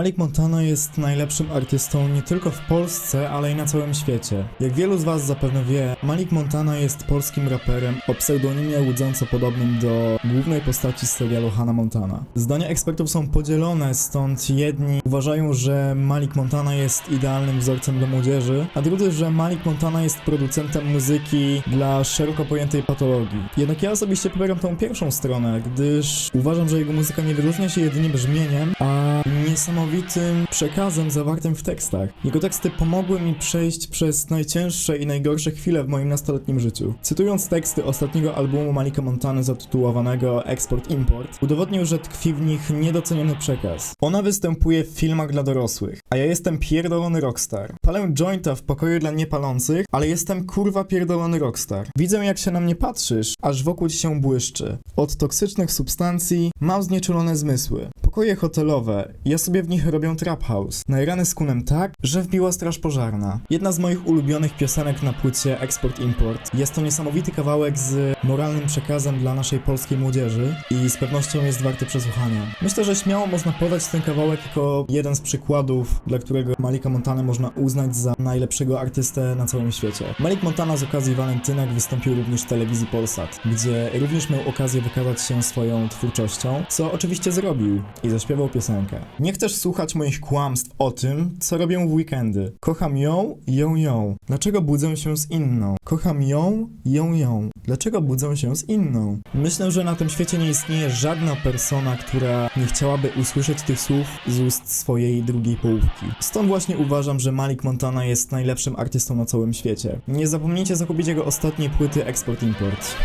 Malik Montana jest najlepszym artystą nie tylko w Polsce, ale i na całym świecie. Jak wielu z Was zapewne wie, Malik Montana jest polskim raperem o pseudonimie łudząco podobnym do głównej postaci z serialu Hannah Montana. Zdania ekspertów są podzielone, stąd jedni uważają, że Malik Montana jest idealnym wzorcem dla młodzieży, a drudzy, że Malik Montana jest producentem muzyki dla szeroko pojętej patologii. Jednak ja osobiście popieram tą pierwszą stronę, gdyż uważam, że jego muzyka nie wyróżnia się jedynie brzmieniem, a niesamowitym przekazem zawartym w tekstach. Jego teksty pomogły mi przejść przez najcięższe i najgorsze chwile w moim nastoletnim życiu. Cytując teksty ostatniego albumu Malika Montany zatytułowanego Export-Import, udowodnił, że tkwi w nich niedoceniony przekaz. Ona występuje w filmach dla dorosłych, a ja jestem pierdolony rockstar. Palę jointa w pokoju dla niepalących, ale jestem kurwa pierdolony rockstar. Widzę jak się na mnie patrzysz, aż wokół ci się błyszczy. Od toksycznych substancji mam znieczulone zmysły. Pokoje hotelowe, ja sobie w nich robię trap house. Najrany z kunem tak, że wbiła straż pożarna. Jedna z moich ulubionych piosenek na płycie Export-Import. Jest to niesamowity kawałek z moralnym przekazem dla naszej polskiej młodzieży i z pewnością jest warty przesłuchania. Myślę, że śmiało można podać ten kawałek jako jeden z przykładów, dla którego Malika Montana można uznać za najlepszego artystę na całym świecie. Malik Montana z okazji walentynek wystąpił również w telewizji Polsat, gdzie również miał okazję wykazać się swoją twórczością, co oczywiście zrobił i zaśpiewał piosenkę. Nie chcesz słuchać moich kłamstw o tym, co robię w weekendy. Kocham ją, ją, ją. Dlaczego budzę się z inną? Kocham ją, ją, ją. Dlaczego budzę się z inną? Myślę, że na tym świecie nie istnieje żadna persona, która nie chciałaby usłyszeć tych słów z ust swojej drugiej połówki. Stąd właśnie uważam, że Malik Montana jest najlepszym artystą na całym świecie. Nie zapomnijcie zakupić jego ostatniej płyty Export Import.